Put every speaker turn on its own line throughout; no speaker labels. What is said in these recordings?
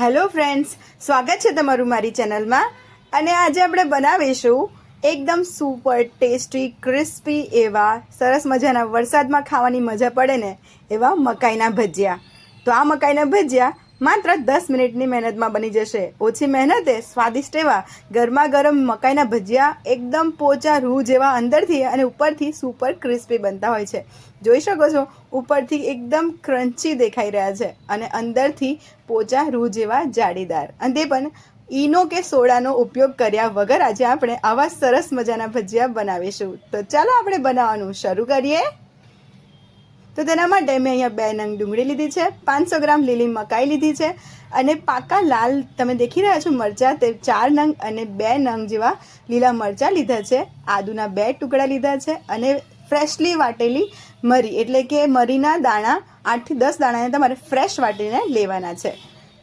Hello friends, સ્વાગત છે તમારું મારી ચેનલમાં. અને આજે આપણે બનાવીશું એકદમ સુપર ટેસ્ટી, ક્રિસ્પી એવા સરસ મજાના વરસાદમાં ખાવાની મજા પડે ને એવા મકાઈના ભજીયા. તો આ મકાઈના ભજીયા માત્ર દસ મિનિટની મહેનતમાં બની જશે. ઓછી મહેનતે સ્વાદિષ્ટ એવા ગરમા ગરમ મકાઈના ભજીયા એકદમ પોચા રૂ જેવા અંદરથી અને ઉપરથી સુપર ક્રિસ્પી બનતા હોય છે. જોઈ શકો છો, ઉપરથી એકદમ ક્રન્ચી દેખાઈ રહ્યા છે અને અંદરથી પોચા રૂ જેવા જાળીદાર. અને તે પણ ઈનો કે સોડાનો ઉપયોગ કર્યા વગર આજે આપણે આવા સરસ મજાના ભજીયા બનાવીશું. તો ચાલો આપણે બનાવવાનું શરૂ કરીએ. તો તેના માટે મેં અહીંયા બે નંગ ડુંગળી લીધી છે, પાંચસો ગ્રામ લીલી મકાઈ લીધી છે અને પાકા લાલ, તમે દેખી રહ્યા છો મરચાં, તે ચાર નંગ અને બે નંગ જેવા લીલા મરચાં લીધા છે. આદુના બે ટુકડા લીધા છે અને ફ્રેશલી વાટેલી મરી, એટલે કે મરીના દાણા, આઠથી દસ દાણાને તમારે ફ્રેશ વાટીને લેવાના છે.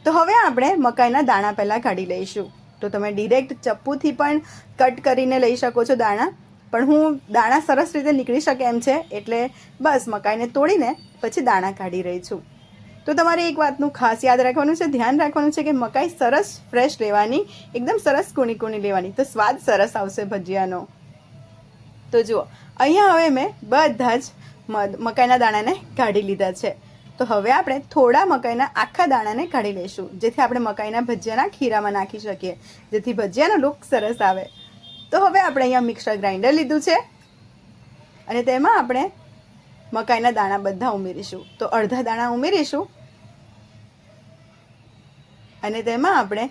તો હવે આપણે મકાઈના દાણા પહેલાં કાઢી લઈશું. તો તમે ડિરેક્ટ ચપ્પુથી પણ કટ કરીને લઈ શકો છો દાણા. પણ હું દાણા સરસ રીતે નીકળી શકે એમ છે, એટલે બસ મકાઈને તોડીને પછી દાણા કાઢી રહી છું. તો તમારે એક વાતનું ખાસ યાદ રાખવાનું છે, ધ્યાન રાખવાનું છે કે મકાઈ સરસ ફ્રેશ લેવાની, એકદમ સરસ કૂણી કૂણી લેવાની. તો સ્વાદ સરસ આવશે ભજીયાનો. તો જુઓ, અહીંયા હવે મેં બધા જ મકાઈના દાણાને કાઢી લીધા છે. તો હવે આપણે થોડા મકાઈના આખા દાણાને કાઢી લઈશું, જેથી આપણે મકાઈના ભજીયાના ખીરામાં નાખી શકીએ, જેથી ભજીયાનો લુક સરસ આવે. તો હવે આપણે અહીંયા મિક્સર ગ્રાઇન્ડર લીધું છે. અને તેમાં આપણે મકાઈના દાણા બધા ઉમેરીશું. તો અડધા દાણા ઉમેરીશું. અને તેમાં આપણે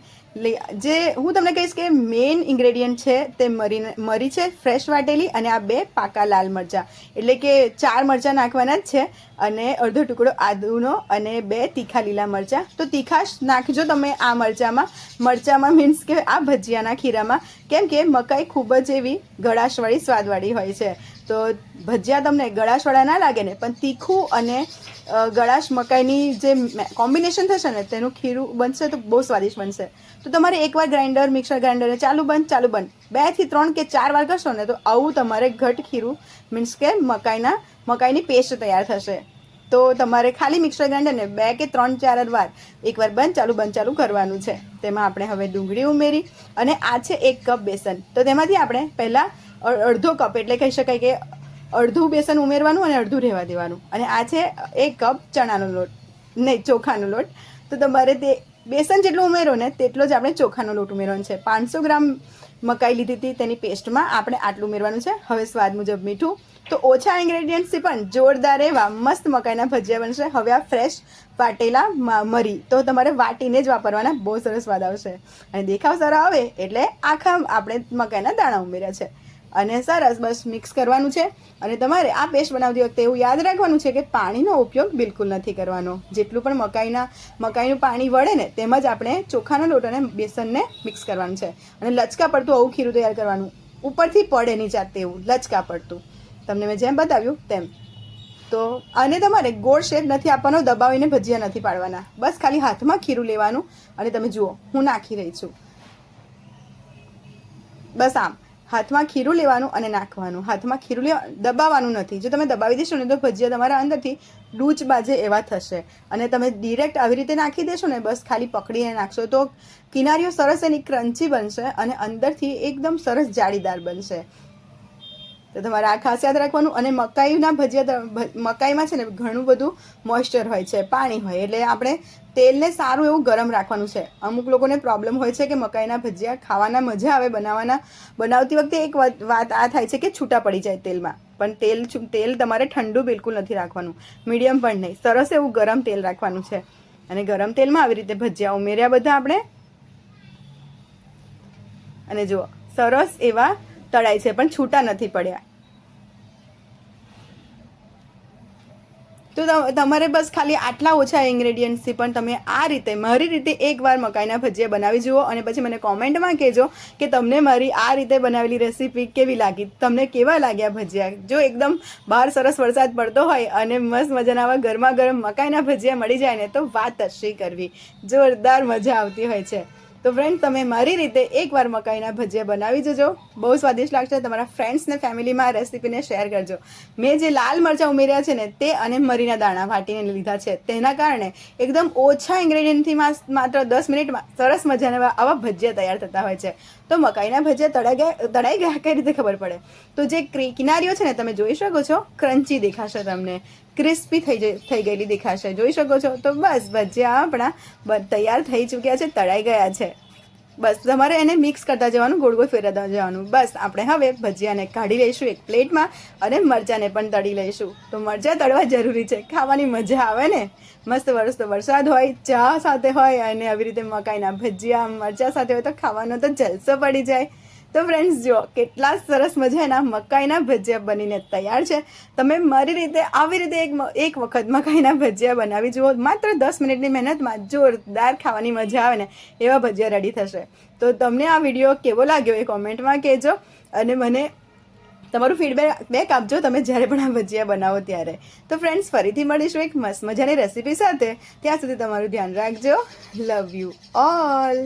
જે હું તમને કહીશ કે મેઇન ઇન્ગ્રેડિયન્ટ છે તે મરી મરી છે ફ્રેશ વાટેલી અને આ બે પાકા લાલ મરચાં. એટલે કે ચાર મરચાં નાખવાના જ છે અને અડધો ટુકડો આદુનો અને બે તીખા લીલા મરચાં. તો તીખાશ નાખજો તમે આ મરચાંમાં. મરચાંમાં મીન્સ કે આ ભજીયાના ખીરામાં. કેમ કે મકાઈ ખૂબ જ એવી ગળાશવાળી, સ્વાદવાળી હોય છે. તો ભજીયા તમને ગળાશવાળા ના લાગે ને, પણ તીખું અને ગળાશ મકાઈની જે કોમ્બિનેશન થશે ને, તેનું ખીરું બનશે તો બહુ સ્વાદિષ્ટ બનશે. તો તમારે એકવાર ગ્રાઇન્ડર મિક્સર ગ્રાઇન્ડર ચાલુ બંધ ચાલુ બંધ. બેથી ત્રણ કે ચાર વાર કરશો ને તો આવું તમારે ઘટ ખીરું મીન્સ કે મકાઈના, મકાઈની પેસ્ટ તૈયાર થશે. તો તમારે ખાલી મિક્સર ગ્રાઇન્ડરને બે કે ત્રણ, ચાર વાર એકવાર બંધ, ચાલુ બંધ, ચાલુ કરવાનું છે. તેમાં આપણે હવે ડુંગળી ઉમેરી અને આ છે એક કપ બેસન. તો તેમાંથી આપણે પહેલાં અડધો કપ એટલે કહી શકાય કે અડધું બેસન ઉમેરવાનું અને અડધું રહેવા દેવાનું. અને આ છે એક કપ ચણાનો લોટ, નહીં, ચોખાનો લોટ. તો તમારે તે બેસન જેટલું ઉમેરો ને તેટલો જ આપણે ચોખાનો લોટ ઉમેરવાનો છે. પાંચસો ગ્રામ મકાઈ લીધી હતી તેની પેસ્ટમાં આપણે આટલું ઉમેરવાનું છે. હવે સ્વાદ મુજબ મીઠું. તો ઓછા ઇન્ગ્રેડિયન્ટ્સથી પણ જોરદાર એવા મસ્ત મકાઈના ભજીયા બનશે. હવે આ ફ્રેશ વાટેલા મરી. તો તમારે વાટીને જ વાપરવાના. બહુ સરસ સ્વાદ આવશે. અને દેખાવ સારો આવે એટલે આખા આપણે મકાઈના દાણા ઉમેર્યા છે. અને સરસ, બસ મિક્સ કરવાનું છે. અને તમારે આ પેસ્ટ બનાવતી વખતે એવું યાદ રાખવાનું છે કે પાણીનો ઉપયોગ બિલકુલ નથી કરવાનો. જેટલું પણ મકાઈના, મકાઈનું પાણી વળે ને તેમ જ આપણે ચોખાના લોટ અને બેસનને મિક્સ કરવાનું છે. અને લચકા પડતું આવું ખીરું તૈયાર કરવાનું. ઉપરથી પડે નહીં જાતે એવું લચકા પડતું. તમને મેં જેમ બતાવ્યું તેમ. તો અને તમારે ગોળ શેપ નથી આપવાનો, દબાવીને ભજીયા નથી પાડવાના. બસ ખાલી હાથમાં ખીરું લેવાનું. અને તમે જુઓ, હું નાખી રહી છું. બસ આમ. હાથમાં ખીરું લેવાનું અને નાખવાનું. હાથમાં ખીરું લેવા દબાવવાનું નથી. જો તમે દબાવી દેશો ને તો ભજીયા તમારા અંદરથી ડૂચ બાજે એવા થશે. અને તમે ડિરેક્ટ આવી રીતે નાખી દેશો ને, બસ ખાલી પકડીને નાખશો તો કિનારીઓ સરસ એની ક્રન્ચી બનશે અને અંદરથી એકદમ સરસ જાળીદાર બનશે. તો તમારે આ ખાસ યાદ રાખવાનું. અને મકાઈના ભજીયા મકાઈમાં છે ને ઘણું બધું મોઇસ્ચર હોય છે, પાણી હોય. એટલે આપણે તેલને સારું એવું ગરમ રાખવાનું છે. અમુક લોકોને પ્રોબ્લેમ હોય છે કે મકાઈના ભજીયા ખાવાના મજા આવે, બનાવવાના બનાવતી વખતે એક વાત આ થાય છે કે છૂટા પડી જાય તેલમાં. પણ તેલ તેલ તમારે ઠંડુ બિલકુલ નથી રાખવાનું. મીડિયમ પણ નહીં. સરસ એવું ગરમ તેલ રાખવાનું છે. અને ગરમ તેલમાં આવી રીતે ભજીયા ઉમેર્યા બધા આપણે. અને જુઓ, સરસ એવા તળાય છે, પણ છૂટા નથી પડ્યા. તો તમારે બસ ખાલી આટલા ઓછા ઇન્ગ્રેડિયન્ટ્સથી પણ તમે આ રીતે, મારી રીતે એકવાર મકાઈના ભજીયા બનાવી જુઓ અને પછી મને કોમેન્ટમાં કહેજો કે તમને મારી આ રીતે બનાવેલી રેસીપી કેવી લાગી, તમને કેવા લાગ્યા ભજીયા? જો એકદમ બહાર સરસ વરસાદ પડતો હોય અને મસ્ત મજાના ગરમા ગરમ મકાઈના ભજીયા મળી જાય ને તો વાત જ કરવી? જોરદાર મજા આવતી હોય છે. તો ફ્રેન્ડ તમે મારી રીતે એકવાર મકાઈના ભજીયા બનાવી જજો. બહુ સ્વાદિષ્ટ લાગશે. તમારા ફ્રેન્ડ્સને ફેમિલીમાં રેસીપીને શેર કરજો. મેં જે લાલ મરચાં ઉમેર્યા છે ને, તે અને મરીના દાણા વાટીને લીધા છે. તેના કારણે એકદમ ઓછા ઇન્ગ્રેડિયન્ટથી માત્ર દસ મિનિટમાં સરસ મજાના આવા ભજીયા તૈયાર થતા હોય છે. તો મકાઈના ભજીયા તળાઈ ગયા તળાઈ ગયા, કઈ રીતે ખબર પડે? તો જે કિનારીઓ છે ને, તમે જોઈ શકો છો, ક્રન્ચી દેખાશે તમને. ક્રિસ્પી થઈ થઈ ગયેલી દેખાશે. જોઈ શકો છો? તો બસ, ભજીયા આપણા તૈયાર થઈ ચૂક્યા છે, તળાઈ ગયા છે. બસ, તમારે એને મિક્સ કરતા જવાનું ગોળ ગોળ ફેરવતા જવાનું. બસ, આપણે હવે ભજીયાને કાઢી લઈશું એક પ્લેટમાં અને મરચાંને પણ તળી લઈશું. તો મરચાં તળવા જરૂરી છે. ખાવાની મજા આવે ને? મસ્ત વરસતો વરસાદ હોય, ચા સાથે હોય અને આવી રીતે મકાઈના ભજીયા, મરચાં સાથે હોય તો ખાવાનો તો જલસો પડી જાય. તો ફ્રેન્ડ્સ જુઓ, કેટલા સરસ મજાના મકાઈના ભજીયા બનીને તૈયાર છે. તમે મારી રીતે, આવી રીતે એક એક વખત મકાઈના ભજીયા બનાવી જુઓ. માત્ર દસ મિનિટની મહેનતમાં જોરદાર ખાવાની મજા આવે ને, એવા ભજીયા રેડી થશે. તો તમને આ વીડિયો કેવો લાગ્યો એ કોમેન્ટમાં કહેજો. અને મને તમારું ફીડબેક બેક આપજો તમે જ્યારે પણ આ ભજીયા બનાવો ત્યારે. તો ફ્રેન્ડ્સ ફરીથી મળીશું એક મસ્ત મજાની રેસીપી સાથે. ત્યાં સુધી તમારું ધ્યાન રાખજો. Love you all